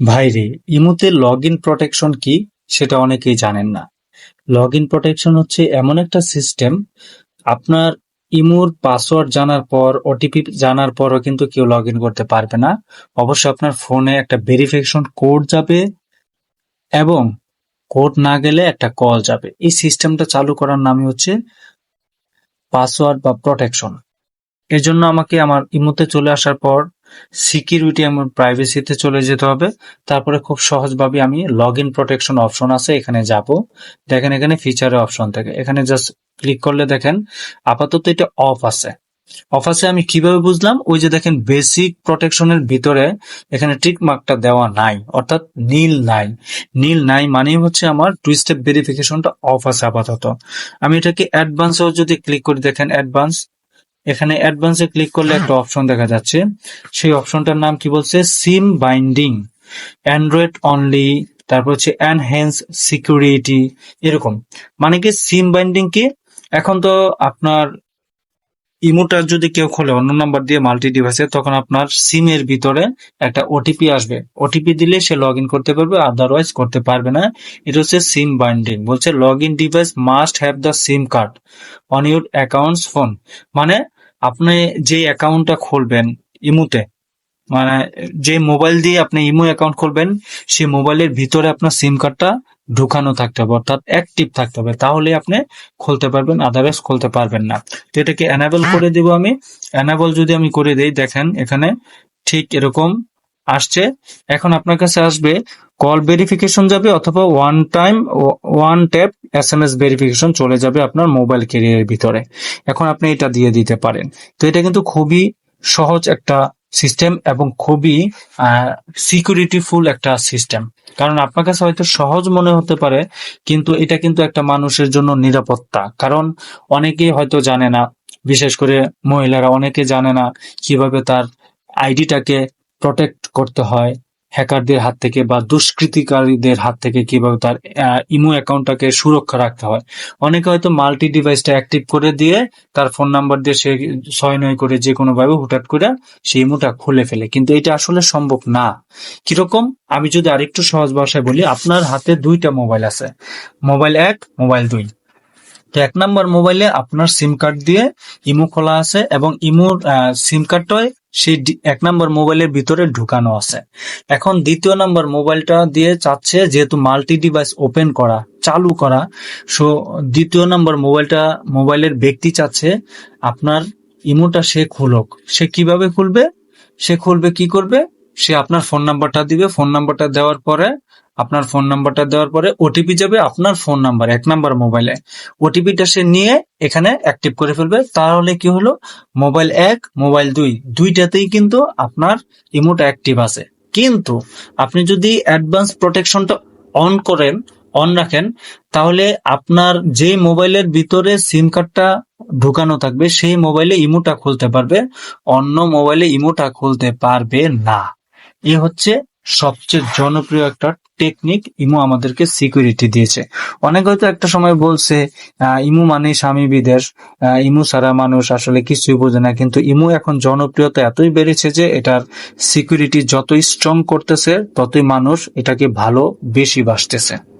ভাইরে ইমুতে log in protection কি? সেটা অনেকেই জানেন না। লগ ইন প্রোটেকশন হচ্ছে এমন একটা সিস্টেম আপনার ইমোর পাসওয়ার্ড জানার পর ওটিপি জানার পরও কিন্তু কেউ লগ ইন করতে পারবে না। অবশ্যই আপনার ফোনে একটা ভেরিফিকেশন কোড যাবে এবং কোড না গেলে একটা কল যাবে। এই সিস্টেমটা চালু করার নামই হচ্ছে পাসওয়ার্ড বা প্রোটেকশন এর জন্য আমাকে আমার ইমুতে চলে আসার পর সিকিউরিটি এবং প্রাইভেসিতে চলে যেতে হবে। তারপরে খুব সহজভাবে আমি লগ ইন প্রোটেকশন অপশন আছে, এখানে যাব। দেখেন এখানে ফিচারের অপশন থাকে। এখানে জাস্ট ক্লিক করলে দেখেন আপাতত এটা অফ আছে। অফ আছে আমি কীভাবে বুঝলাম? ওই যে দেখেন বেসিক প্রোটেকশনের ভিতরে এখানে টিক মার্কটা দেওয়া নাই, অর্থাৎ নীল নাই। নীল নাই মানে হচ্ছে আমার টু স্টেপ ভেরিফিকেশনটা অফ আছে আপাতত। আমি এটাকে অ্যাডভান্সেও যদি ক্লিক করি, দেখেন অ্যাডভান্স এখানে অ্যাডভান্সে ক্লিক করলে একটা অপশন দেখা যাচ্ছে। সেই অপশনটার নাম কি বলছে? সিম বাইন্ডিং। অ্যান্ড্রয়েড অনলি, তারপর হচ্ছে এনহ্যান্স সিকিউরিটি, এরকম। মানে কি সিম বাইন্ডিং কি? এখন তো আপনার ইমোটা যদি কেউ খোলে, অন্য নাম্বার দিয়ে মাল্টি ডিভাইসে, তখন আপনার সিম এর ভিতরে একটা ওটিপি আসবে। ওটিপি দিলে সে লগ করতে পারবে আদারওয়াইজ করতে পারবে না। এটা হচ্ছে সিম বাইন্ডিং। বলছে log in device must have the SIM card on your accounts phone মানে আপনি যে অ্যাকাউন্টটা খুলবেন ইমুতে মানে যে মোবাইল দিয়ে আপনি ইমো অ্যাকাউন্ট খুলবেন, সেই মোবাইলের ভিতরে আপনার সিম কার্ডটা ঢুকানো থাকতে হবে, অর্থাৎ অ্যাক্টিভ থাকতে হবে। তাহলে আপনি খুলতে পারবেন আদারওয়াইজ খুলতে পারবেন না। তো এটাকে এনাবেল করে দেব আমি। এনাবেল যদি আমি করে দেই, দেখেন এখানে ঠিক এরকম আসছে। এখন আপনার কাছে আসবে কল ভেরিফিকেশন যাবে অথবা one time one tap S M S verification চলে যাবে আপনার মোবাইল ক্যারিয়ারের ভিতরে। এখন আপনি এটা দিয়ে দিতে পারেন। তো এটা কিন্তু খুবই সহজ একটা সিস্টেম এবং খুবই সিকিউরিটিফুল একটা সিস্টেম কারণ আপনার কাছে হয়তো সহজ মনে হতে পারে, কিন্তু এটা কিন্তু একটা মানুষের জন্য নিরাপত্তা। কারণ অনেকে হয়তো জানে না, বিশেষ করে মহিলারা অনেকে জানে না কীভাবে তার আইডিটাকে প্রোটেক্ট করতে হয় হ্যাকারদের হাত থেকে বা দুষ্কৃতিকারীদের হাত থেকে কীভাবে তার ইমো অ্যাকাউন্টটাকে সুরক্ষা রাখতে হয়। অনেকে হয়তো মাল্টি ডিভাইসটা অ্যাক্টিভ করে দিয়ে তার ফোন নাম্বার দিয়ে সে ছয় নয় করে যে কোনো ভাবে হুটাট করে সেই ইমোটা খুলে ফেলে। কিন্তু এটা আসলে সম্ভব না। কীরকম? আমি যদি আরেকটু সহজ ভাষায় বলি, আপনার হাতে দুইটা মোবাইল আছে। মোবাইল এক মোবাইল দুই। তো এক নাম্বার মোবাইলে আপনার সিম কার্ড দিয়ে ইমো খোলা আছে এবং ইমোর সিম কার্ডটায় সেই এক নাম্বার মোবাইলের ভিতরে ঢুকানো আছে। এখন দ্বিতীয় নাম্বার মোবাইলটা দিয়ে চাচ্ছে যেহেতু মাল্টি ডিভাইস ওপেন করা, চালু করা, সো দ্বিতীয় নাম্বার মোবাইলটা, মোবাইলের ব্যক্তি চাচ্ছে আপনার ইমোটা সে খুলক। সে কীভাবে খুলবে? সে খুলবে, কি করবে? সে আপনার ফোন নাম্বারটা দিবে। ফোন নাম্বারটা দেওয়ার পরে, আপনার ফোন নাম্বারটা দেওয়ার পরে ওটিপি যাবে আপনার ফোন নাম্বার এক নাম্বার মোবাইলে ওটিপিটা সে নিয়ে এখানে অ্যাক্টিভ করে ফেলবে। তাহলে কি হলো? মোবাইল এক মোবাইল দুই, দুইটাতেই কিন্তু আপনার ইমোট অ্যাক্টিভ আছে। কিন্তু আপনি যদি অ্যাডভান্স প্রোটেকশনটা অন করেন অন রাখেন, তাহলে আপনার যে মোবাইলের ভিতরে সিম কার্ডটা ঢুকানো থাকবে, সেই মোবাইলে ইমোটা খুলতে পারবে। অন্য মোবাইলে ইমোটা খুলতে পারবে না। এ হচ্ছে সবচেয়ে জনপ্রিয় একটা টেকনিক ইমু আমাদেরকে সিকিউরিটি দিয়েছে। অনেক হয়তো একটা সময় বলছে ইমু মানে স্বামী বিদেশ ইমু ছাড়া মানুষ আসলে কিছুই বোঝে না। কিন্তু ইমু এখন জনপ্রিয়তা এতই বেড়েছে যে এটার সিকিউরিটি যতই স্ট্রং করতেছে, ততই মানুষ এটাকে ভালো, বেশি বাসতেছে।